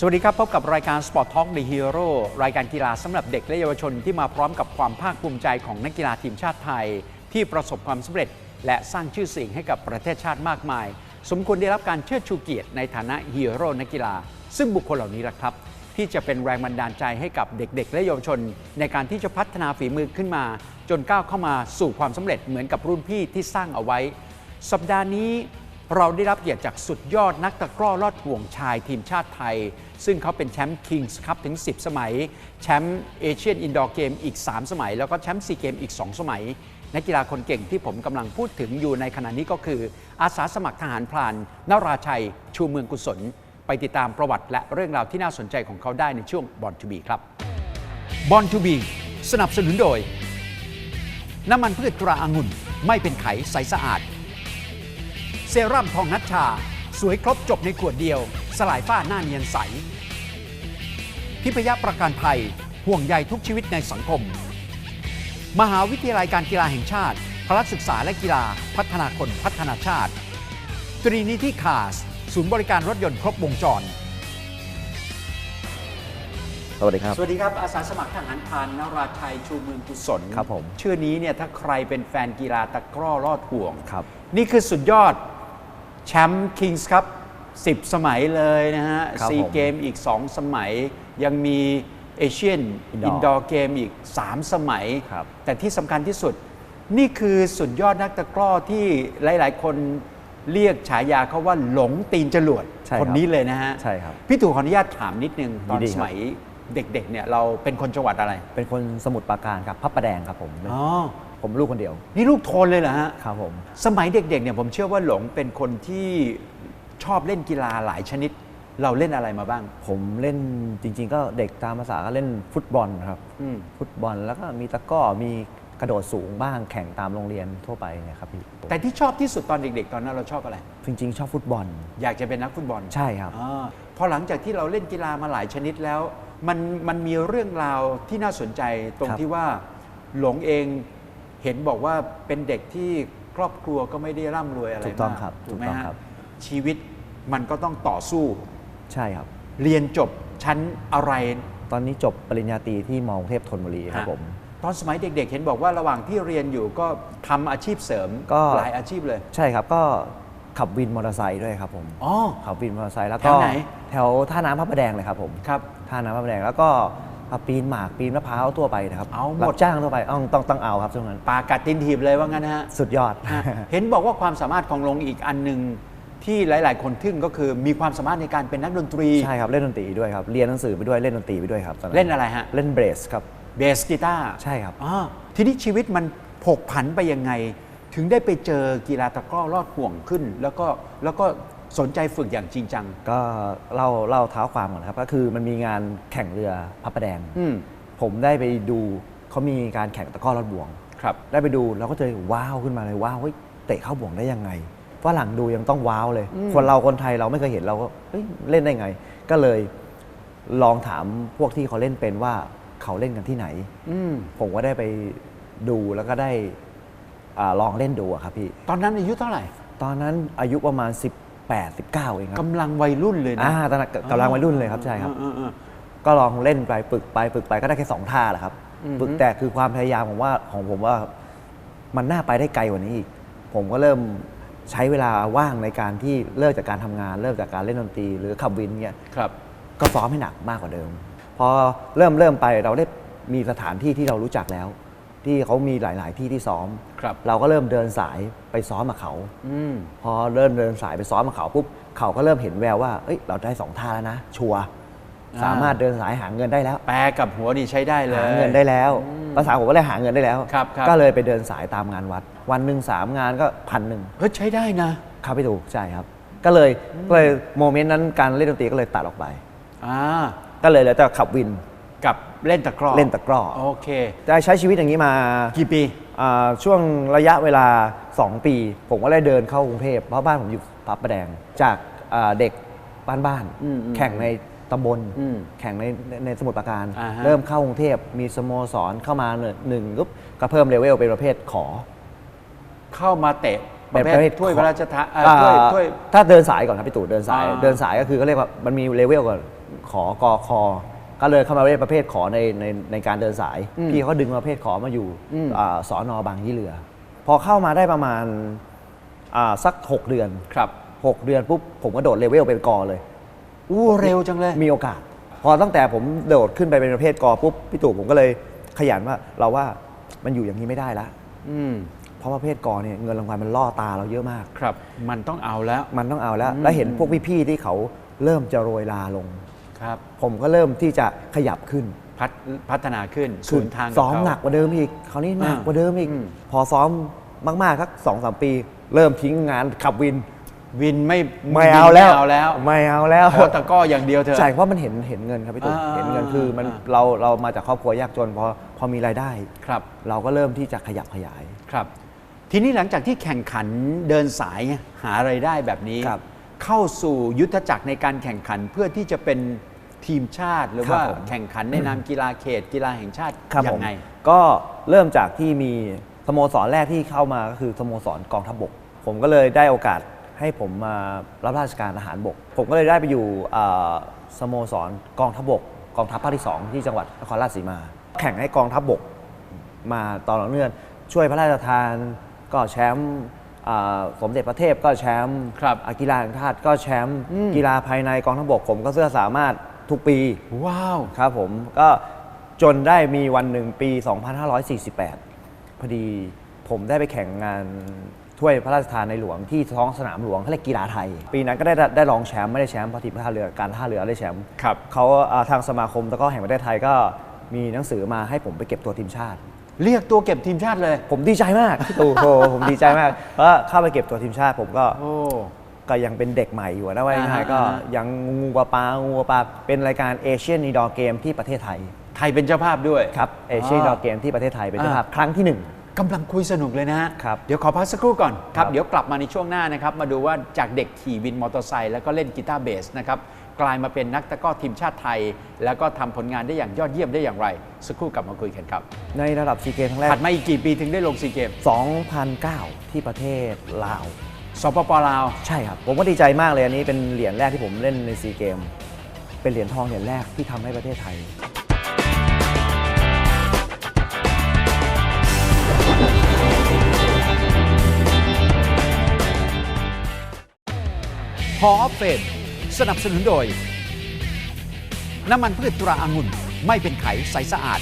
สวัสดีครับ พบกับรายการ Sport Talk The Hero รายการกีฬาสำหรับเด็กและเยาวชนที่มาพร้อมกับความภาคภูมิใจของนักกีฬาทีมชาติไทย ที่ประสบความสำเร็จ และสร้างชื่อเสียงให้กับประเทศชาติมากมาย สมควรได้รับการเชิดชูเกียรติในฐานะฮีโร่นักกีฬา ซึ่งบุคคลเหล่านี้แหละครับ ที่จะเป็นแรงบันดาลใจให้กับเด็ก ๆ และเยาวชน ในการที่จะพัฒนาฝีมือขึ้นมา จนก้าวเข้ามาสู่ความสำเร็จเหมือนกับรุ่นพี่ที่สร้างเอาไว้ สัปดาห์นี้ เราได้รับเกียรติจากสุดยอดนักตะกร้อลอดห่วงชายทีมชาติไทย ซึ่งเขาเป็นแชมป์คิงส์คัพถึง 10 สมัย แชมป์เอเชียนอินดอร์เกมอีก 3 สมัย แล้วก็แชมป์ซีเกมอีก 2 สมัย นักกีฬาคนเก่งที่ผมกำลังพูดถึงอยู่ในขณะนี้ก็คือ อาสาสมัครทหารพรานนราชัย ชูเมืองกุศล ไปติดตามประวัติและเรื่องราวที่น่าสนใจของเขาได้ในช่วงบอลทูบีครับบอลทูบีสนับสนุนโดย น้ำมันพืชตราอางุ่นไม่เป็นไขใสสะอาด รั่มทองนัชชา สวยครบจบในขวดเดียว สลายฝ้าหน้าเนียนใสพิพยะประกันภัย ห่วงใยทุกชีวิตในสังคม มหาวิทยาลัยการกีฬาแห่งชาติ พละศึกษาและกีฬาพัฒนาคนพัฒนาชาติ ตรีนิติคาส ศูนย์บริการรถยนต์ครบวงจรสวัสดีครับ สวัสดีครับ อาสาสมัครทหารพรานนราชัยชูเมืองกุศลครับผมชื่อนี้เนี่ยถ้าใครเป็นแฟนกีฬาตะกร้อลอดห่วงครับ นี่คือสุดยอด แชมป์คิงส์ครับ10 สมัยเลยนะฮะครับซีผมเกมอีก 2 สมัย ยังมีเอเชียน Indoor อินดอร์เกมอีก 3 สมัย ครับ แต่ที่สำคัญที่สุด นี่คือสุดยอดนักตะกร้อที่หลาย ๆ คนเรียกฉายาเขาว่าหลงตีนจรวดใช่ครับคนนี้เลยนะฮะใช่ครับพี่ตู่ขออนุญาตถามนิดนึง ตอนยินดีครับ สมัยเด็ก ๆ เนี่ยเราเป็นคนจังหวัดอะไร เป็นคนสมุทรปราการครับพับประแดงครับผม อ๋อ ผมลูกคนเดียว นี่ลูกโทนเลยเหรอฮะ ครับผม สมัยเด็กๆเนี่ยผมเชื่อว่าหลงเป็นคนที่ชอบเล่นกีฬาหลายชนิด เราเล่นอะไรมาบ้าง ผมเล่นจริง ๆ ก็เด็กตามภาษาก็เล่นฟุตบอลครับ อืมฟุตบอลแล้วก็มีตะกร้อมีกระโดดสูงบ้างแข่งตามโรงเรียนทั่วไปเนี่ยครับพี่แต่ที่ชอบที่สุดตอนเด็ก ๆ ตอนนั้นเราชอบอะไร จริง ๆ ชอบฟุตบอลอยากจะเป็นนักฟุตบอลใช่ครับอาพอหลังจากที่เราเล่นกีฬามาหลายชนิดแล้ว มันมันมีเรื่องราวที่น่าสนใจตรงครับ ที่ว่าหลงเอง เห็นบอกว่าเป็นเด็กที่ครอบครัวก็ไม่ได้ร่ำรวยอะไรถูกต้องมากครับถูกไหมถูกต้องฮะครับ ชีวิตมันก็ต้องต่อสู้ ใช่ครับ เรียนจบชั้นอะไร ตอนนี้จบปริญญาตรีที่มอกรุงเทพธนบุรีครับฮะผม ตอนสมัยเด็ก ๆ เห็นบอกว่าระหว่างที่เรียนอยู่ก็ทำอาชีพเสริมก็ หลายอาชีพเลย ใช่ครับก็ขับวินมอเตอร์ไซค์ด้วยครับผมอ๋อ ขับวินมอเตอร์ไซค์แล้วแถก็วไหน แถวท่าน้ำพระประแดงเลยครับผม ครับ ท่าน้ำพระประแดงแล้วก็ ปีนหมากปีนมะพร้าวทั่วไปนะครับเอาหมด รับจ้างทั่วไปต้องต้องต้องเอาครับช่วงนั้น ปากัดตินทีบเลยว่างั้นนะฮะ สุดยอดฮะเห็นบอกว่าความสามารถของลงอีกอันหนึ่งที่หลาย ๆ คนทึ่งก็คือมีความสามารถในการเป็นนักดนตรี ใช่ครับเล่นดนตรีด้วยครับเรียนหนังสือไปด้วยเล่นดนตรีไปด้วยครับตเล่นอะไรฮะ เล่นเบสครับเบสกีตาร์ใช่ครับอ๋อทีนี้ชีวิตมันผกผันไปยังไง ถึงได้ไปเจอกีฬาตะกร้อลอดห่วงขึ้น แล้วก็แล้วก็ สนใจฝึกอย่างจริงจัง ก็เล่าเล่าเท้าความก่อนนะครับก็คือมันมีงานแข่งเรือพระประแดง อืม ผมได้ไปดูเขามีการแข่งตะกร้อรอดบ่วง ครับ ได้ไปดูเราก็เจอว้าวขึ้นมาเลยว้าวเฮ้ยเตะเข้าบ่วงได้ยังไงฝรั่งดูยังต้องว้าวเลยอืมคนเราคนไทยเราไม่เคยเห็นเราก็เฮ้ยเล่นได้ไง ก็เลยลองถามพวกที่เขาเล่นเป็นว่าเขาเล่นกันที่ไหน อืม ผมก็ได้ไปดูแล้วก็ได้อาลองเล่นดูอะครับพี่ ตอนนั้นอายุเท่าไหร่ ตอนนั้นอายุประมาณ 18 19เองครับกำลังวัยรุ่นเลยนะอ่าตอนนั้นกำลังวัยรุ่นเลยครับใช่ครับเออเออก็ลองเล่นไปฝึกไปฝึกไปก็ได้แค่สองท่าแหละครับอือฮึฝึกแต่คือความพยายามของว่าของผมว่ามันน่าไปได้ไกลกว่านี้อีกผมก็เริ่มใช้เวลาว่างในการที่เลิกจากการทำงาน เลิกจากการเล่นดนตรี หรือขับวินเนี่ยครับก็ซ้อมให้หนักมากกว่าเดิม พอเริ่มเริ่มไปเราได้มีสถานที่ที่เรารู้จักแล้ว ที่เขามีหลาย ๆ ที่ที่ซ้อม ครับ เราก็เริ่มเดินสายไปซ้อมกับเขา อืม พอเริ่มเดินสายไปซ้อมกับเขาปุ๊บเขาก็เริ่มเห็นแววว่าเอ้ยเราได้สองท่าแล้วนะ ชัวร์อ่า สามารถเดินสายหาเงินได้แล้ว แปลกับหัวนี่ใช้ได้เลย หาเงินได้แล้ว ภาษาผมก็เลยหาเงินได้แล้ว ครับครับ ก็เลยไปเดินสายตามงานวัด วันหนึ่งสามงานก็พันหนึ่งเฮ้ยใช้ได้นะ ครับพี่ถูกใช่ครับ ก็เลยก็เลยโมเมนต์นั้นการเล่นดนตรีก็เลยตัดออกไป อ่า ก็เลยเหลือแต่ขับวิน กับเล่นตะกร้อเล่นตะกร้อโอเคได้ใช้ชีวิตอย่างนี้มากี่ปีอ่าช่วงระยะเวลา 2 ปี ผมก็เลยเดินเข้ากรุงเทพเพราะบ้านผมอยู่พระประแดง จากอ่าเด็กบ้านบ้านๆอืมอืมแข่งในตำบลอืมแข่งในในในสมุทรปราการอ่าฮะเริ่มเข้ากรุงเทพมีสโมสรเข้ามาหนึ่งหนึ่งปุ๊บก็เพิ่มเลเวลเป็นประเภทขอ เข้ามาเตะประเภเป็นประเภททถ้วยขพอระราชทานเอ่อถ้วยอ่าถ้วยถ้าเดินสายก่อนครับพี่ตู่เดินสายอ่าเดินสายก็คือเขาเรียกว่ามันมีเลเวลก่อนขอกอคอ ก็เลยเข้ามาเล่นประเภทขอในในในการเดินสาย อืมพี่เขาดึงประเภทขอมาอยู่อืม อ่าสอนอบางยี่เรือ พอเข้ามาได้ประมาณอ่าสัก 6 เดือน ครับ 6 เดือนปุ๊บผมก็โดดเลเวลเป็นกอเลย อู้เร็วจังเลย มีโอกาส พอตั้งแต่ผมโดดขึ้นไปเป็นประเภทกอปุ๊บพี่ตู่ผมก็เลยขยันว่าเราว่ามันอยู่อย่างนี้ไม่ได้ละอืมเพราะประเภทกอเนี่ยเงินรางวัลมันล่อตาเราเยอะมาก ครับ มันต้องเอาแล้ว มันต้องเอาแล้วอืมแล้วเห็นพวกพี่ๆที่เขาเริ่มจะโรยลาลง ครับ ผมก็เริ่มที่จะขยับขึ้นพัฒพัฒนาขึ้นคืศูนย์ทางบซ้อมเขาหนักกว่าเดิมอีกคราวนี้หนักอ่ากว่าเดิมอีกอืมพอซ้อมมากๆสักสองสามปี เริ่มทิ้งงานขับวิน วินไม่ไม่เอาแล้วไม่เอาแล้วไม่เอาแล้วขอตะกร้ออย่างเดียวเถอะใช่เพราะมันเห็นเห็นเงินครับพี่ตู่อ่าเห็นเงินคือมันอ่าเราเรามาจากครอบครัวยากจนพอพอมีรายได้ครับ เราก็เริ่มที่จะขยับขยายครับ ทีนี้หลังจากที่แข่งขันเดินสายหาไรายได้แบบนี้ครับเข้าสู่ยุทธจักรในการแข่งขันเพื่อที่จะเป็น ทีมชาติ หรือครับว่าผมแข่งขันในนามกีฬาเขต กีฬาแห่งชาติครับยัผมไง ก็เริ่มจากที่มีสโมสรแรกที่เข้ามาก็คือสโมสรกองทัพบก ผมก็เลยได้โอกาสให้ผมมารับราชการทหารบก ผมก็เลยได้ไปอยู่อ่าสโมสรกองทัพบก กองทัพภาคที่ 2 ที่จังหวัดนครราชสีมา แข่งให้กองทัพบกมาตอนเนื่องช่วยพระราชทานก็แชมป์อ่าสมเด็จพระเทพก็แชมป์ครับอ่ากีฬาแห่งชาติก็แชมป์อืมกีฬาภายในกองทัพบกผมก็เสื้อสามารถ ทุกปี ว้าว ครับผมก็จนได้มีวันหนึ่งปี 2548 พอดีผมได้ไปแข่งงานถ้วยพระราชทานในหลวงที่ท้องสนามหลวงเขาเรียกกีฬาไทย ปีนั้นก็ได้ได้รองแชมป์ไม่ได้แชมป์เพราะทีมท่าเรือการท่าเรือได้แชมป์ครับ เขาอ่าทางสมาคมตะกร้อแห่งประเทศไทยก็มีหนังสือมาให้ผมไปเก็บตัวทีมชาติ เรียกตัวเก็บทีมชาติเลย ผมดีใจมากพี่ตู่โอ้โหผมดีใจมากเพราะเข้าไปเก็บตัวทีมชาติผมก็ โอ้ ก็ยังเป็นเด็กใหม่อยู่นะว่าอ่าฮะง่ายๆก็อ่าฮะ ยังงูปลาปลางูปลาปลาเป็นรายการเอเชียนนีดอร์เกมที่ประเทศไทยไทยเป็นเจ้าภาพด้วย ครับเอเชียนอ๋อดอร์เกมที่ประเทศไทยเป็นเจ้าอ่าภาพครั้งที่หนึ่ง กำลังคุยสนุกเลยนะฮะ ครับเดี๋ยวขอพักสักครู่ก่อนครับครับเดี๋ยวกลับมาในช่วงหน้านะครับ มาดูว่าจากเด็กขี่วินมอเตอร์ไซค์แล้วก็เล่นกีตาร์เบสนะครับ กลายมาเป็นนักตะกร้อทีมชาติไทย แล้วก็ทำผลงานได้อย่างยอดเยี่ยมได้อย่างไร สักครู่กลับมาคุยกันครับ ในระดับซีเกมครั้งแรก ถัดมาอีกกี่ปีถึงได้ลงซีเกม 2009 ที่ประเทศลาว สปปลาว ใช่ครับ ผมก็ดีใจมากเลยอันนี้เป็นเหรียญแรกที่ผมเล่นในซีเกม เป็นเหรียญทองเหรียญแรกที่ทำให้ประเทศไทย พออฟเฟนสนับสนุนโดย น้ำมันพืชตราอางุ่นไม่เป็นไขใสสะอาด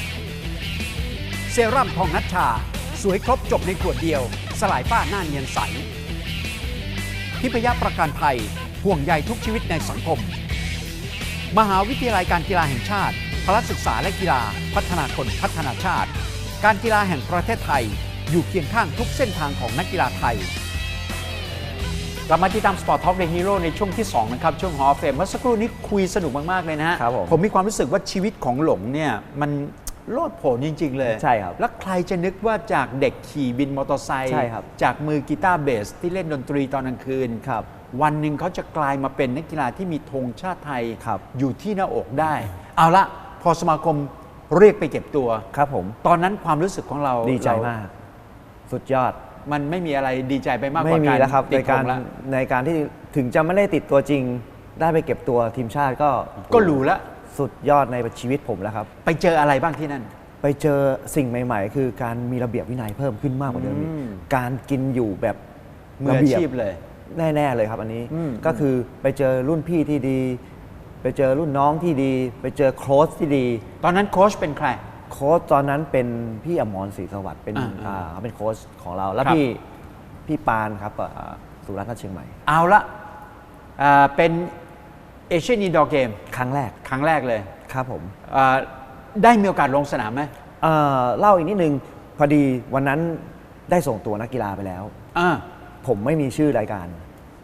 เซรั่มทองนัชชา สวยครบจบในขวดเดียว สลายฝ้าหน้าเนียนใส ทิพยประกันภัยห่วงใยทุกชีวิตในสังคม มหาวิทยาลัยการกีฬาแห่งชาติพละศึกษาและกีฬาพัฒนาคนพัฒนาชาติ การกีฬาแห่งประเทศไทย อยู่เคียงข้างทุกเส้นทางของนักกีฬาไทยกลับมาที่ตาม Sport Talk The Hero ในช่วงที่ 2 นะครับ ช่วงฮอฟเฟมเมื่อสักครู่นี้คุยสนุกมาก ๆ เลยนะฮะครับผมผมมีความรู้สึกว่าชีวิตของหลงเนี่ยมัน โลดโผนจริง ๆ เลยใช่ครับ แล้วใครจะนึกว่าจากเด็กขี่บินมอเตอร์ไซค์ใช่ครับ จากมือกีตาร์เบสที่เล่นดนตรีตอนกลางคืนครับ วันหนึ่งเขาจะกลายมาเป็นนักกีฬาที่มีธงชาติไทยครับอยู่ที่หน้าอกได้ เอาละพอสมาคมเรียกไปเก็บตัวครับผม ตอนนั้นความรู้สึกของเราดีใจเรมาก สุดยอด มันไม่มีอะไรดีใจไปมากกไม่ว่ามีการแล้วครับติในดธการงแล้วในการที่ถึงจะไม่ได้ติดตัวจริง ได้ไปเก็บตัวทีมชาติก็ก็หรูแล้ว สุดยอดในชีวิตผมแล้วครับ ไปเจออะไรบ้างที่นั่น ไปเจอสิ่งใหม่ ๆ คือการมีระเบียบวินัยเพิ่มขึ้นมากกว่าเดิมอีกอืม การกินอยู่แบบมือระอาเบียบชีพเลย แน่ๆเลยครับอันนี้อืมก็คือไปเจอรุ่นพี่ที่ดี ไปเจอรุ่นน้องที่ดี ไปเจอโค้ชที่ดี ตอนนั้นโค้ชเป็นใคร โค้ชตอนนั้นเป็นพี่อมรศรีสวัสดิ์เป็นอ่าอ่าเขาเป็นโค้ชของเรา แล้วครับ พี่พี่ปานครับอ่าสุรัตน์เชียงใหม่ เอาละอ่าเป็น เอเชียนอินดอร์เกมครั้งแรกครั้งแรกเลยครับผมอ่าได้มีโอกาสลงสนามไหมเอ่อเล่าอีกนิดนึงพอดีวันนั้นได้ส่งตัวนักกีฬาไปแล้ว อ่าผมไม่มีชื่อรายการ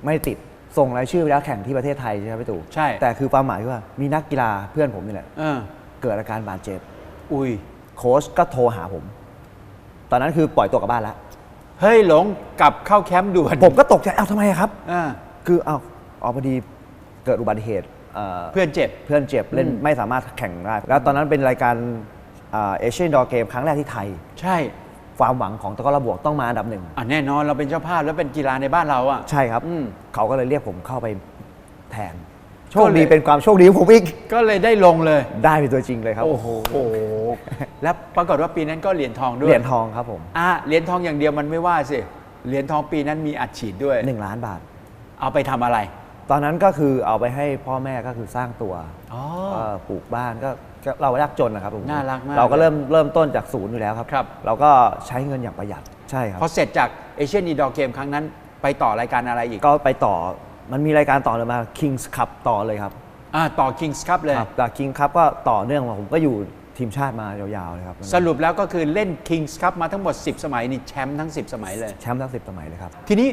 ไม่ติดส่งรายชื่อไปแล้วแข่งที่ประเทศไทยใช่ไหมพี่ตู่ใช่แต่คือความหมายคือว่ามีนักกีฬาเพื่อนผมนี่แหละ เออเกิดอาการบาดเจ็บอุ้ยโค้ชก็โทรหาผม ตอนนั้นคือปล่อยตัวกลับบ้านแล้ว เฮ้ยหลงกลับเข้าแคมป์ด่วนผมก็ตกใจเอ้าทำไมอะครับ อ่า คือเอ้าอ๋อพอดี เกิดอุบัติเหตุเอ่อเพื่อนเจ็บเพื่อนเจ็บเล่นอืมไม่สามารถแข่งได้ แล้วตอนนั้นเป็นรายการเอเชียนดอเกมครั้งแรกที่ไทย ใช่ความหวังของตะกร้อระบวกต้องมาอันดับหนึ่งอะแน่นอนเราเป็นเจ้าภาพแล้วเป็นกีฬาในบ้านเราอะใช่ครับอืมเขาก็เลยเรียกผมเข้าไปแทนโชคดีเป็นความโชคดีของผมอีกก็เลยได้ลงเลย ได้เป็นตัวจริงเลยครับโอ้โหแล้วปรากฏว่าปีนั้นก็เหรียญทองด้วยเหรียญทองครับผมอะเหรียญทองอย่างเดียวมันไม่ว่าสิเหรียญทองปีนั้นมีอัดฉีดด้วย 1 ล้านบาท เอาไปทำอะไร ตอนนั้นก็คือเอาไปให้พ่อแม่ก็คือสร้างตัวอ๋อก็ปลูกบ้านก็ก็เรายากจนนะครับผมน่ารักมากเราก็เริ่มเริ่มต้นจากศูนย์อยู่แล้วครับ ครับ เราก็ใช้เงินอย่างประหยัดใช่ครับ พอเสร็จจากเอเชียนอีดอร์เกมครั้งนั้น ไปต่อรายการอะไรอีกก็ไปต่อมันมีรายการต่อเลยมา Kings Cup ต่อเลยครับอ่าต่อ Kings Cup เลย ครับจาก King Cup ก็ต่อเนื่องมาผมก็อยู่ทีมชาติมายาวๆเลยครับสรุปแล้วก็คือเล่น Kings Cup มาทั้งหมด 10 สมัยนี่แชมป์ทั้ง 10 สมัยเลย แชมป์ทั้งสิบสมัยเลยครับ ทีนี้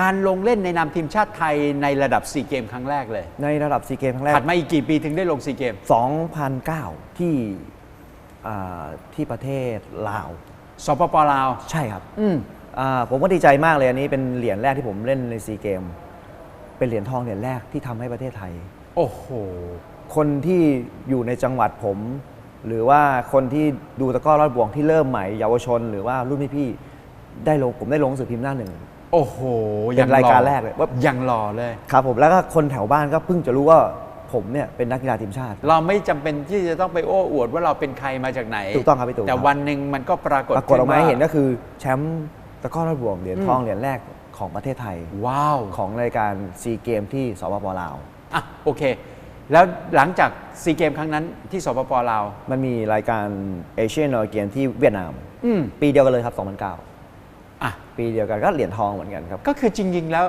การลงเล่นในนามทีมชาติไทยในระดับ4เกมครั้งแรกเลย ในระดับซีเกมครั้งแรกถัดมาอีกกี่ปีถึงได้ลง4เกม 2009 ที่อ่าที่ประเทศลาว สปปลาว ใช่ครับอืมอ่าผมก็ดีใจมากเลยอันนี้เป็นเหรียญแรกที่ผมเล่นในซีเกม เป็นเหรียญทองเหรียญแรกที่ทำให้ประเทศไทย โอ้โห คนที่อยู่ในจังหวัดผม หรือว่าคนที่ดูตะกร้อรอดบ่วงที่เริ่มใหม่เยาวชน หรือว่ารุ่นพี่ๆได้ลงผมได้ลงหนังสือพิมพ์หน้าหนึ่ง โอ้โหเป็นรายการแรกเลยว่ายังหล่อเลยครับผมแล้วก็คนแถวบ้านก็เพิ่งจะรู้ว่าผมเนี่ยเป็นนักกีฬาทีมชาติ เราไม่จำเป็นที่จะต้องไปโอ้อวดว่าเราเป็นใครมาจากไหนถูกต้องครับพี่ตู่แต่ครับวันหนึ่งมันก็ปรากฏปรากฏออกมาให้ขึ้เห็นก็คือแชมป์ตะกร้อรอดบ่วงเหรียญทองเหรียญแรกของประเทศไทย ว้าว ของรายการซีเกมที่สปปลาวอะโอเค แล้วหลังจากซีเกมครั้งนั้นที่สปปลาว มันมีรายการเอเชียนเกมที่เวียดนามอืมปีเดียวกันเลยครับ 2009 อะปีเดียวกันก็เหรียญทองเหมือนกันครับ ก็คือจริง ๆ แล้ว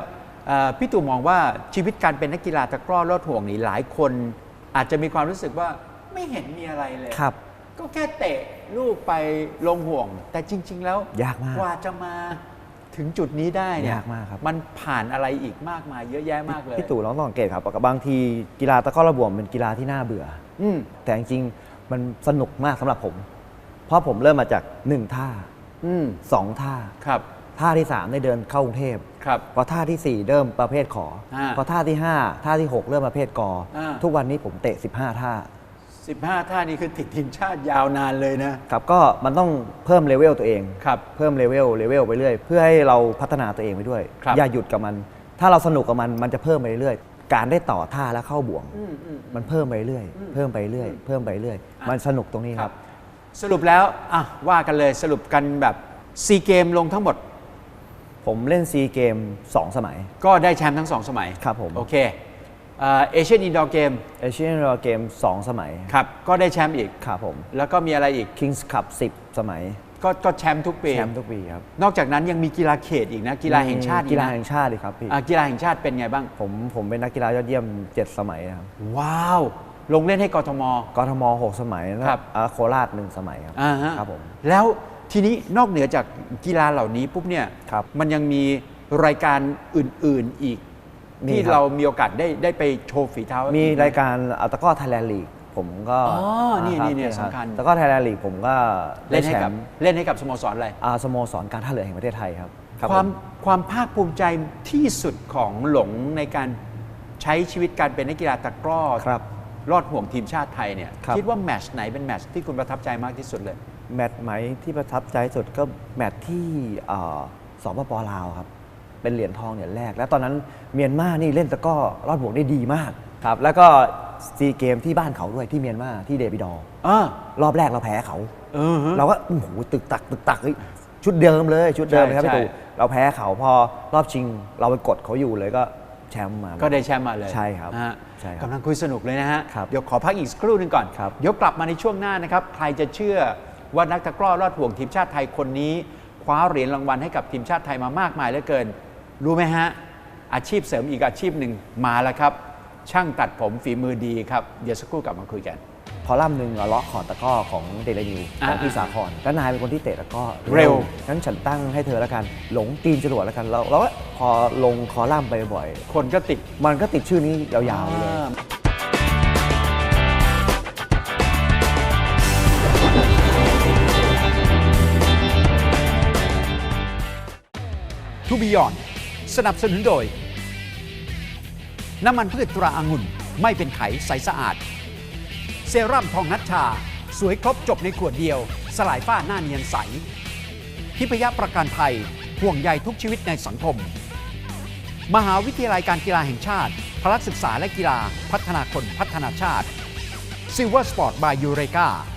เอ่อพี่ตู่มองว่าชีวิตการเป็นนักกีฬาตะกร้อลอดห่วงนี่หลายคน อาจจะมีความรู้สึกว่าไม่เห็นมีอะไรเลยครับ ก็แค่เตะลูกไปลงห่วง แต่จริง ๆ แล้วยากมากกว่าจะมาถึงจุดนี้ได้เนี่ยยากมากครับ มันผ่านอะไรอีกมากมายเยอะแยะมากเลยพี่ตู่ลองสังเกตครับกับบางทีกีฬาตะกร้อระบวมเป็นกีฬาที่น่าเบื่อ อืม แต่จริงๆ มันสนุกมากสำหรับผม เพราะผมเริ่มมาจาก1ท่า อืม2ท่า ครับ ท่าที่ 3 ได้เดินเข้ากรุงเทพครับ พอท่าทีสี่4 เริ่มประเภทขอ อ่าพอท่าที่ 5 ท่าที่ 6 เริ่มประเภทกอ อ่า ทุกวันนี้ผมเตะ 15 ท่า 15 ท่านี้คือติดทีมชาติยาวนานเลยนะครับก็มันต้องเพิ่มเลเวลตัวเอง ครับ เพิ่มเลเวลเลเวลไปเรื่อย เพื่อให้เราพัฒนาตัวเองไปด้วย ครับ อย่าหยุดกับมัน ถ้าเราสนุกกับมันมันจะเพิ่มไปเรื่อยการได้ต่อท่าแล้วเข้าบ่วง อืมอืม มันเพิ่มไปเรื่อยเพิ่มไปเรื่อยเพิ่มไปเรื่อยอะมันสนุกตรงนี้ครับ สรุปแล้วอะว่ากันเลยสรุปกันแบบซีเกมลงทั้งหมด ผมเล่นซีเกม2 สมัย ก็ได้แชมป์ทั้งสองสมัยครับผม โอเคเอเชียนอินดอร์เกมเอเชียนเกม2สมัยครับก็ได้แชมป์อีก ครับผม แล้วก็มีอะไรอีก Kings Cup 10 สมัย ก็ก็แชมป์ทุกปี แชมป์ทุกปีครับนอกจากนั้นยังมีกีฬาเขตอีกนะ กีฬาแห่งชาติอีกีกฬานะแห่งชาติอีกครับพี่อะกีฬาแห่งชาติเป็นไงบ้าง ผมผมเป็นนักกีฬายอดเยี่ยม 7 สมัยครับ ว้าว ลงเล่นให้กทม กทม6สมัยแล้วครับ อ่าโคราช1สมัยครับอ่าฮะครับผม แล้วทีนี้นอกเหนือจากกีฬาเหล่านี้ปุ๊บเนี่ยครับมันยังมีรายการอื่น ๆอีก มีที่ครับ เรามีโอกาสได้ได้ไปโชว์ฝีเท้า มีมีรายการอัลตะกร้อไทยแลนด์ลีกผมก็อ๋อนี่ารับนี่เนี่ยรับสำคัญ ตะกร้อไทยแลนด์ลีกผมก็เล่นให้ได้แชกับมป์เล่นให้กับสโมสรอะไรอาสโมสรการท่าเรือแห่งประเทศไทยครับรับความผ ความภาคภูมิใจที่สุดของหลงในการใช้ชีวิตการเป็นนักกีฬาตะกร้อครับ รอดห่วงทีมชาติไทยเนี่ยครับ คิดว่าแมตช์ไหนเป็นแมตช์ที่คุณประทับใจมากที่สุดเลย แมตช์ไหมที่ประทับใจสุดก็แมตช์ที่เอ่อสปปลาวครับ เป็นเหรียญทองเหรียญแรก แล้วตอนนั้นเมียนมานี่เล่นตะกร้อรอดห่วงได้ดีมากครับ แล้วก็ซีเกมที่บ้านเขาด้วยที่เมียนมาที่เดบิดอร์อ่า รอบแรกเราแพ้เขา เออฮะ เราก็โอ้โหตึกตักตึกตักเฮ้ยชุดเดิมเลยชุดเดิมเลยครับใช่ พี่ตู่ใช่เราแพ้เขาพอรอบชิง เราไปกดเขาอยู่เลยก็แชมป์มาก็ได้แชมป์มาเลยใช่ครับ นะฮะ ใช่ครับกำลังคุยสนุกเลยนะฮะ ครับเดี๋ยวขอพักอีกสักครู่หนึงก่อน ครับ เดี๋ยวกลับมาในช่วงหน้านะครับ ใครจะเชื่อว่านักตะกร้อรอดห่วงทีมชาติไทยคนนี้ คว้าเหรียญรางวัลให้กับทีมชาติไทยมามากมายเหลือเกิน รู้ไหมฮะ อาชีพเสริมอีกอาชีพหนึ่งมาแล้วครับ ช่างตัดผมฝีมือดีครับ เดี๋ยวสักครู่กลับมาคุยกัน คอลัมน์หนึ่งอะล็อกขอนตะกร้อของเดลนิวของอ่าพี่สาครแล้วนายเป็นคนที่เตะตะกร้อเร็วงั้นฉันตั้งให้เธอแล้วกัน หลงตีนจรวดแล้วกันเราเราก็พอลงคอลัมน์ไปบ่อยคนก็ติดมันก็ติดชื่อนี้ยาวๆไปเลยทูบิยอนสนับสนุนโดย น้ำมันพืชตราอางุ่นไม่เป็นไขใสสะอาด เซรั่มทองนัชชา สวยครบจบในขวดเดียว สลายฝ้าหน้าเนียนใส ทิพยประกันภัยห่วงใยทุกชีวิตในสังคม มหาวิทยาลัยการกีฬาแห่งชาติ พละศึกษาและกีฬาพัฒนาคนพัฒนาชาติ Silver Sport by Eureka ก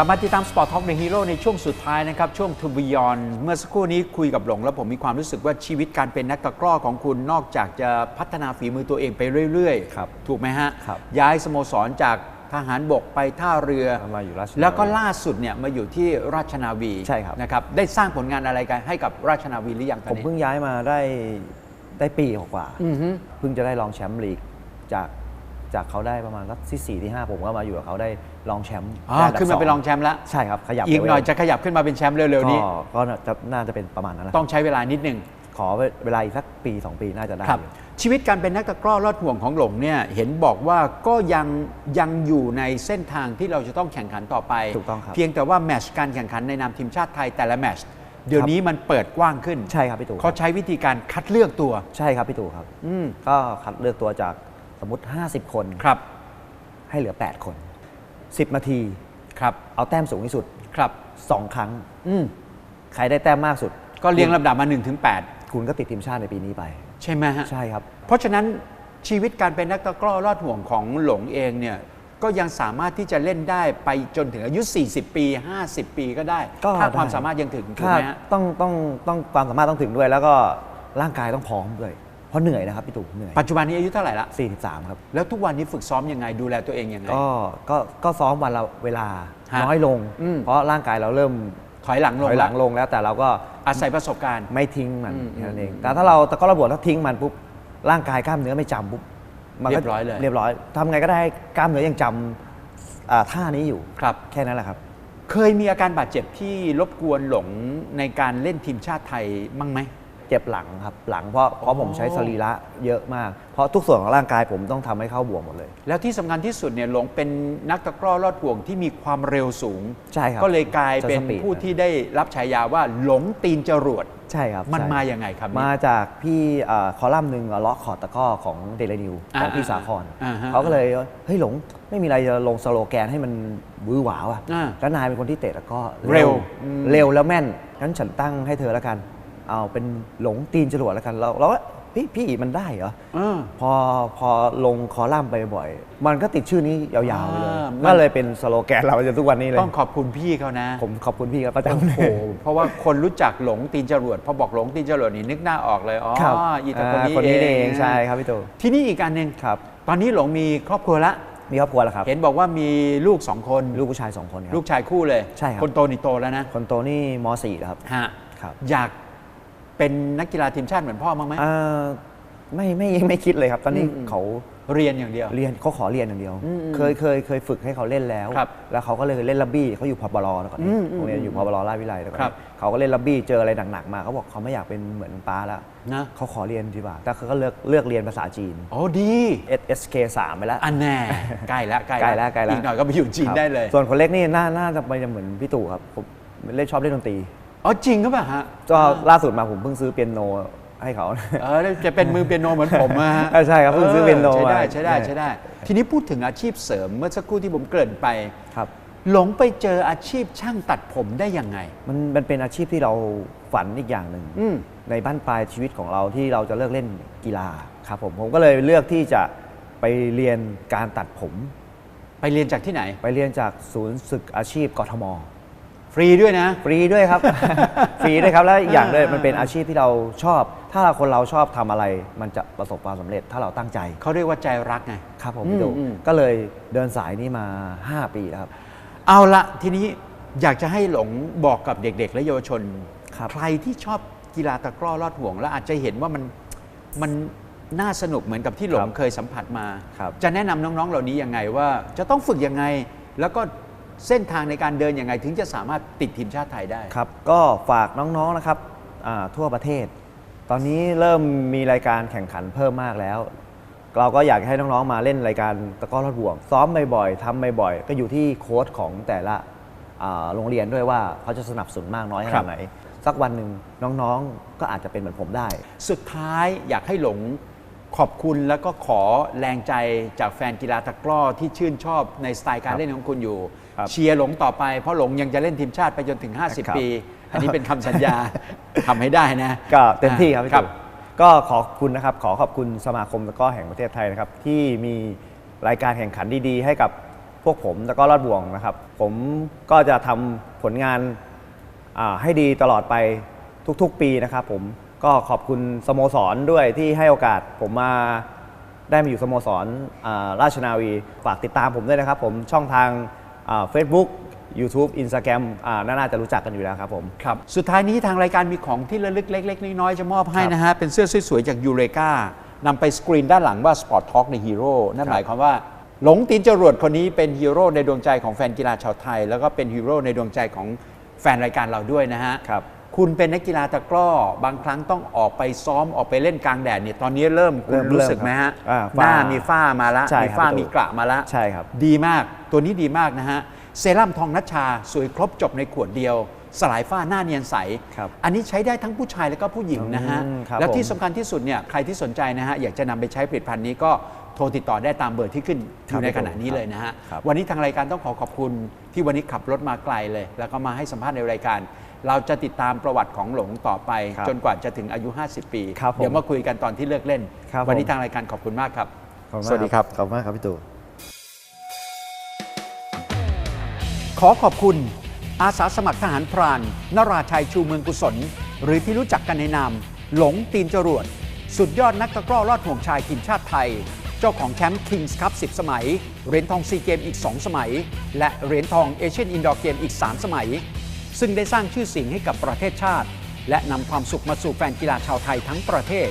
ลับมาติดตาม Sport Talk The Hero ในช่วงสุดท้ายนะครับ ช่วง To Beyond เมื่อสักครู่นี้คุยกับหลง แล้วผมมีความรู้สึกว่าชีวิตการเป็นนักตะกร้อของคุณนอกจากจะพัฒนาฝีมือตัวเองไปเรื่อยครับถูกไหมฮะ ครับย้ายสโมสรจากทหารบกไปท่าเรือ มาอยู่ราชนาวีแล้วก็ล่าสุดเนี่ยมาอยู่ที่ราชนาวีใช่ครับ นะครับ ได้สร้างผลงานอะไรกันให้กับราชนาวีหรือยังตอผนมนี้เพิ่งย้ายมาได้ได้ปีกว่าอือฮึๆเพิ่งจะได้รองแชมป์ลีกจาก จากเขาได้ประมาณสักที่สี่ที่ห้าผมก็มาอยู่กับเขาได้รองแชมป์อ๋อได้อันดับขึ้นมาสเป็นรองแชมป์แล้วใช่ครับขยับอีกหน่อยไปจะขยับขึ้นมาเป็นแชมป์เร็วๆนี้ ก็ก็จะน่าจะเป็นประมาณนั้นแหละต้องใช้เวลานิดนึงขอเวลาอีกสักปี2ปีน่าจะได้ครับ อยู่ ชีวิตการเป็นนักตะกร้อลอดห่วงของหลงเนี่ยเห็นบอกว่าก็ยังยังอยู่ในเส้นทางที่เราจะต้องแข่งขันต่อไป ถูกต้องครับ เพียงแต่ว่าแมตช์การแข่งขันในนามทีมชาติไทยแต่ละแมตช์เดี๋ยวนี้มันเปิดกว้างขึ้นใช่ครับพี่ตู่เขาใช้วิธีการคัดเลือกตัว ใช่ครับพี่ตู่ครับ อืม ก็คัดเลือกตัวจาก สมมติ 50 คนครับ ให้เหลือ 8 คน 10นาทีครับ เอาแต้มสูงที่สุดครับ2ครั้ง อืมใครได้แต้มมากสุด ก็เรียงลำดับมา1นถึงแคุณก็ติดทีมชาติในปีนี้ไป ใช่ไหมฮะใช่ครับ เพราะฉะนั้นชีวิตการเป็นนักตะกร้อลอดห่วงของหลงเองเนี่ยก็ยังสามารถที่จะเล่นได้ไปจนถึงอายุ 40 ปี 50 ปีก็ได้ ก็ถ้าความได้ สามารถยังถึงถูกถ้าไหมฮะ ต้องต้องต้องความสามารถต้องถึงด้วย แล้วก็ร่างกายต้องพร้อมด้วยเพ ราะเหนื่อยนะครับพี่ตู่เหนื่อยปัจจุบันนี้อายุเท่าไหร่ละ43ครับ แล้วทุกวันนี้ฝึกซ้อมยังไงดูแลตัวเองยังไง ก็ก็ก็ซ้อมวันละเวลาฮะน้อยลง อืม เพราะร่างกายเราเริ่มถอยหลังลถงอยหลังละลงแล้วแต่เราก็อาศัยประสบการณ์ ไม่ทิ้งมันอืมแค่นั้นเองอืมแต่ถ้าเราแต่ก็ระบวถ้าทิ้งมันปุ๊บร่างกายกล้ามเนื้อไม่จำปุ๊บมันก็เรียบร้อยเลย เรียบร้อยทำไงก็ได้ให้กล้ามเนื้อยังจำอ่าท่านี้อยู่ครับ แค่นั้นแหละครับ เคยมีอาการบาดเจ็บที่รบกวนหลงในการเล่นทีมชาติไทยมั่งไหม เจ็บหลังครับหลังเพราะเพราะผมใช้สรีระเยอะมาก เพราะทุกส่วนของร่างกายผมต้องทำให้เข้าบวกหมดเลย แล้วที่สำคัญที่สุดเนี่ยหลงเป็นนักตะกร้อลอดห่วงที่มีความเร็วสูง ใช่ครับก็เลยกลายเป็นจะสปีด ผู้ที่ได้รับฉายาว่าหลงตีนจรวด ใช่ครับมันใช่มาอย่างไงครับมาจากพี่เอ่อคอลัมน์หนึ่งเลาะขอดตะกร้อของเดลนิวของพี่อ่าสาครอ่าฮะเขาก็เลยเฮ้ยหลงไม่มีอะไรจะลงสโลแกนให้มันวื้อหวาว่ะอ่าแล้วนายเป็นคนที่เตะตะกร้อเร็วอืม เร็วแล้วแม่นงั้นฉันตั้งให้เธอแล้วกัน เอาเป็นหลงตีนจรวดแล้วกันเราเราก็พี่พี่มันได้เหรอเออพอพอลงคอลัมน์ไปบ่อย มันก็ติดชื่อนี้ยาวๆไปเลยอ่ามันก็เลยเป็นสโลแกนเราจนทุกวันนี้เลย ต้องขอบคุณพี่เขานะ ผมขอบคุณพี่ครับประโอ้จำโหเพราะว่าคนรู้จักหลงตีนจรวดพอบอกหลงตีนจรวดนี่นึกหน้าออกเลย อ๋อครับอีแต่คนนี้คนนี้เอเองงใช่ครับพี่ตู่ที่นี่อีกอันหนึ่งครับ ตอนนี้หลงมีครอบครัวละมีครอบครัวแล้วครับ เห็นบอกว่ามีลูกสองคน ลูกผู้ชายสองคนครับ ลูกชายคู่เลย ใช่ครับ คนโตนี่โตแล้วนะ คนโตนี่ม .4 แล้วครับ ฮะ ครับ อยาก เป็นนักกีฬาทีมชาติเหมือนพ่อมั้างไหมอ่าไม่ไม่ไม่คิดเลยครับ ตอนนี้อืมอืม เขาเรียนอย่างเดียว เรียนเขาขอเรียนอย่างเดียว อืมอืมเคยเคยเคยฝึกให้เขาเล่นแล้ว ครับแล้วเขาก็เลยเล่นลับบี้เขาอยู่พบลแล้วก่อนอืมอืมโรงเรียนอยู่พบลราชวิไลแล้วก่อนครับเขาก็เล่นลับบี้เจออะไรหนักๆมาเขาบอกเขาไม่อยากเป็นเหมือนป้าแล้วนะเขาขอเรียนดีกว่าแต่เขาก็เลือกเลือกเรียนภาษาจีน โอ้ดี SK 3ไปแล้ว อันแน่ ใกล้แล้วใกล้ใกล้แล้วใกล้แล้วอีกหน่อยก็ไปอยู่จีนครับได้เลย ส่วนคนเล็กนี่น่าน่าจะไปเหมือนพี่ตู่ครับผมเล่นชอบเล่นดนตรี อ๋อจริงก็ปล่ะฮะก็ล่าสุดมาผมเพิ่งซื้อเปียโนให้เขา เออจะเป็นมือเปียโนเหมือนผมอะฮะเออใช่ครับเพิ่งซื้อเปียโนใช้ได้มา ใช้ได้ใช่ใช้ได้ ทีนี้พูดถึงอาชีพเสริมเมื่อสักครู่ที่ผมเกริ่นไป ครับ หลงไปเจออาชีพช่างตัดผมได้ยังไง มันมันเป็นอาชีพที่เราฝันอีกอย่างหนึ่งอืม ในบ้านปลายชีวิตของเราที่เราจะเลิกเล่นกีฬาครับผมผมก็เลยเลือกที่จะไปเรียนการตัดผม ไปเรียนจากที่ไหน ไปเรียนจากศูนย์ศึกอาชีพกทม ฟรีด้วยนะ ฟรีด้วยครับ ฟรีด้วยครับ แล้วอีกอย่างด้วยอ่ามัมันเป็นอาชีพที่เราชอบ ถ้าเราคนเราชอบทำอะไร มันจะประสบความสำเร็จ ถ้าเราตั้งใจ เขาเรียกว่าใจรักไง ครับผมอืมพี่ตู่อืมก็เลยเดินสายนี้มา 5 ปีแล้วครับ เอาละทีนี้อยากจะให้หลงบอกกับเด็ก ๆ และเยาวชนครับใครที่ชอบกีฬาตะกร้อลอดห่วง แล้วอาจจะเห็นว่ามันมันน่าสนุกเหมือนกับที่หลงเคยสัมผัสมาครับจะแนะนำน้องๆ เหล่านี้ยังไงว่าจะต้องฝึกยังไง แล้วก็ เส้นทางในการเดินยังไงถึงจะสามารถติดทีมชาติไทยได้ ครับ ก็ฝากน้องๆนะครับอ่าทั่วประเทศ ตอนนี้เริ่มมีรายการแข่งขันเพิ่มมากแล้ว เราก็อยากให้น้องๆมาเล่นรายการตะกร้อรอดห่วง ซ้อมบ่อยๆทำบ่อยๆก็อยู่ที่โค้ชของแต่ละอ่าโรงเรียนด้วยว่าเขาจะสนับสนุนมากน้อยขครันาบดไหน สักวันหนึ่งน้องๆ ก็อาจจะเป็นเหมือนผมได้ สุดท้ายอยากให้หลงขอบคุณแล้วก็ขอแรงใจจากแฟนกีฬาตะกร้อที่ชื่นชอบในสไตล์การครับเล่นของคุณอยู่ครับ เชียร์หลงต่อไป เพราะหลงยังจะเล่นทีมชาติไปจนถึงครับ50 ปี อันนี้เป็นคำสัญญาทำให้ได้นะ ก็เต็มที่ครับพี่ครับตู่ก็ขอบคุณนะครับ ขอขอบคุณสมาคมตะกร้อแห่งประเทศไทยนะครับ ที่มีรายการแข่งขันดีๆ ให้กับพวกผมตะกร้อรอดบ่วงนะครับ ผมก็จะทำผลงานอ่าให้ดีตลอดไปทุกๆ ปีนะครับ ผมก็ขอบคุณสโมสรด้วยที่ให้โอกาสผมมาได้มาอยู่สโมสรอ่าราชนาวี ฝากติดตามผมด้วยนะครับ ผมช่องทาง เฟซบุ๊ก YouTube Instagram อ่าน่าจะรู้จักกันอยู่แล้วครับผม ครับ สุดท้ายนี้ทางรายการมีของที่ระลึกเล็ก ๆ น้อยๆจะมอบให้นะฮะ เป็นเสื้อสวยๆ จากยูเรกานำไปสกรีนด้านหลังว่า Sport Talk ในฮีโร่นั่นครับหมายความว่าหลงตีนจรวดคนนี้เป็นฮีโร่ในดวงใจของแฟนกีฬาชาวไทย แล้วก็เป็นฮีโร่ในดวงใจของแฟนรายการเราด้วยนะฮะครับคุณเป็นนักกีฬาตะกร้อบางครั้งต้องออกไปซ้อมออกไปเล่นกลางแดดเนี่ยตอนนี้เริ่มคุเริ่ณมรู้สึกไหมฮะอ่าหน้าฝ้ามีมีฝ้ามาละใช่มีครับฝ้าพี่ตู่ มีกระมาละ ใช่ครับ ดีมาก ตัวนี้ดีมากนะฮะ เซรั่มทองนัชชา สวยครบจบในขวดเดียว สลายฝ้าหน้าเนียนใส ครับอันนี้ใช้ได้ทั้งผู้ชายและก็ผู้หญิงนะฮะ อืมครับแล้วที่ผม สำคัญที่สุดเนี่ยใครที่สนใจนะฮะ อยากจะนำไปใช้ผลิตภัณฑ์นี้ก็โทรติดต่อได้ตามเบอร์ที่ขึ้นอครับยู่ในขณะนี้เลยนะฮะ ครับ วันนี้ทางรายการต้องขอขอบคุณที่วันนี้ขับรถมาไกลเลย แล้วก็มาให้สัมภาษณ์ในรายการ เราจะติดตามประวัติของหลงต่อไป ครับจนกว่าจะถึงอายุ 50 ปี ครับผมเดี๋ยวมาคุยกันตอนที่เลิกเล่น ครับวันนี้ผมทางรายการขอบคุณมากครับ ขอบณมากสวัสดีครับ ขอบคุณมากครับพี่ตู่ ขอขอบคุณ อาสาสมัครทหารพรานนราชัยชูเมืองกุศล หรือที่รู้จักกันในนาม หลงตีนจรวด สุดยอดนักตะกร้อรอดห่วงชายทีมชาติไทย เจ้าของแชมป์คิงส์คัพ10 สมัย เหรียญทองซีเกมอีก 2 สมัย และเหรียญทองเอเชียนอินดอร์เกมอีก 3 สมัย ซึ่งได้สร้างชื่อเสียงให้กับประเทศชาติ และนำความสุขมาสู่แฟนกีฬาชาวไทยทั้งประเทศ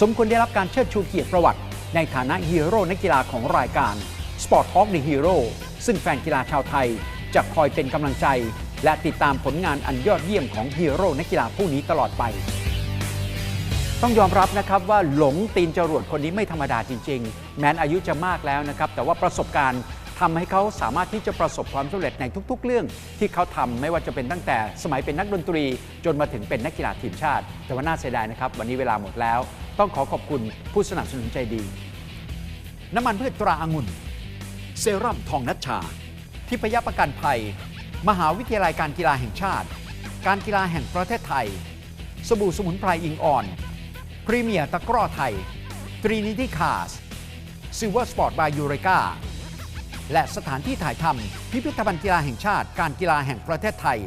สมควรได้รับการเชิดชูเกียรติประวัติ ในฐานะฮีโร่นักกีฬาของรายการ Sport Talk ในฮีโร่ซึ่งแฟนกีฬาชาวไทย จะคอยเป็นกำลังใจ และติดตามผลงานอันยอดเยี่ยมของฮีโร่นักกีฬาผู้นี้ตลอดไป ต้องยอมรับนะครับว่าหลงตีนจรวดคนนี้ไม่ธรรมดาจริง ๆ แม้นอายุจะมากแล้วนะครับ แต่ว่าประสบการณ์ทำให้เขาสามารถที่จะประสบความสำเร็จในทุก ๆ เรื่อง ที่เขาทำไม่ว่าจะเป็นตั้งแต่สมัยเป็นนักดนตรี จนมาถึงเป็นนักกีฬาทีมชาติ แต่ว่าน่าเสียดายนะครับ วันนี้เวลาหมดแล้ว ต้องขอขอบคุณผู้สนับสนุนใจดี น้ำมันพืชตราองุ่น เซรั่มทองนัชชา ทิพยประกันภัย มหาวิทยาลัยการกีฬาแห่งชาติ การกีฬาแห่งประเทศไทย สบู่สมุนไพรอิงอ่อน พรีเมียร์ตะกร้อไทย ตรีนิตี้คาสซิลเวอร์สปอร์ตบายยูเรกาและสถานที่ถ่ายทำพิพิธภัณฑ์กีฬาแห่งชาติ การกีฬาแห่งประเทศไทย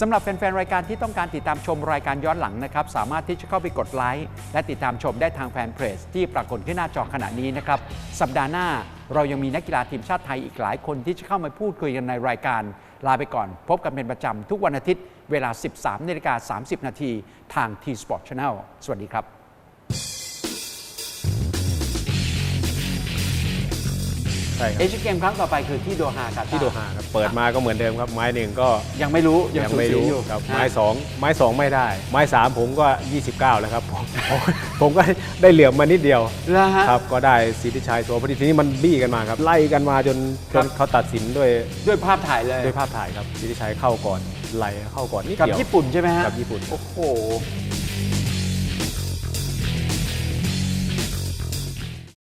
สำหรับแฟน ๆ รายการที่ต้องการติดตามชมรายการย้อนหลังนะครับ สามารถที่จะเข้าไปกดไลค์และติดตามชมได้ทางแฟนเพจที่ปรากฏขึ้นหน้าจอขณะนี้นะครับ สัปดาห์หน้า เรายังมีนักกีฬาทีมชาติไทยอีกหลายคนที่จะเข้ามาพูดคุยกันในรายการ ลาไปก่อน พบกันเป็นประจำทุกวันอาทิตย์เวลา 13นาฬิกา30 นาทีทาง T Sport Channel สวัสดีครับ เอรับเชียนเกมครั้งต่อไปคือที่โดฮาครับที่โดฮาครับเปิดมาก็เหมือนเดิมครับไม้หนึ่งก็ยังไม่รู้ยังยังสูไม่สีรู้อยู่ครับฮะไม้สองไม้สองไม่ได้ ไม้สามผมก็ 29 แล้วครับผมผมผมก็ได้เหลือบมานิดเดียวแล้วฮะครับก็ได้สิทธิชัยโสพอดีทีนี้มันบี้กันมาครับ ไล่กันมาจนคจรับนเขาตัดสินด้วยด้วยภาพถ่ายเลยด้วยภาพถ่ายครับสิทธิชัยเข้าก่อนไล่เข้าก่อนนิดกับเดียวญี่ปุ่นใช่ไหมฮะกับญี่ปุ่นโอ้โห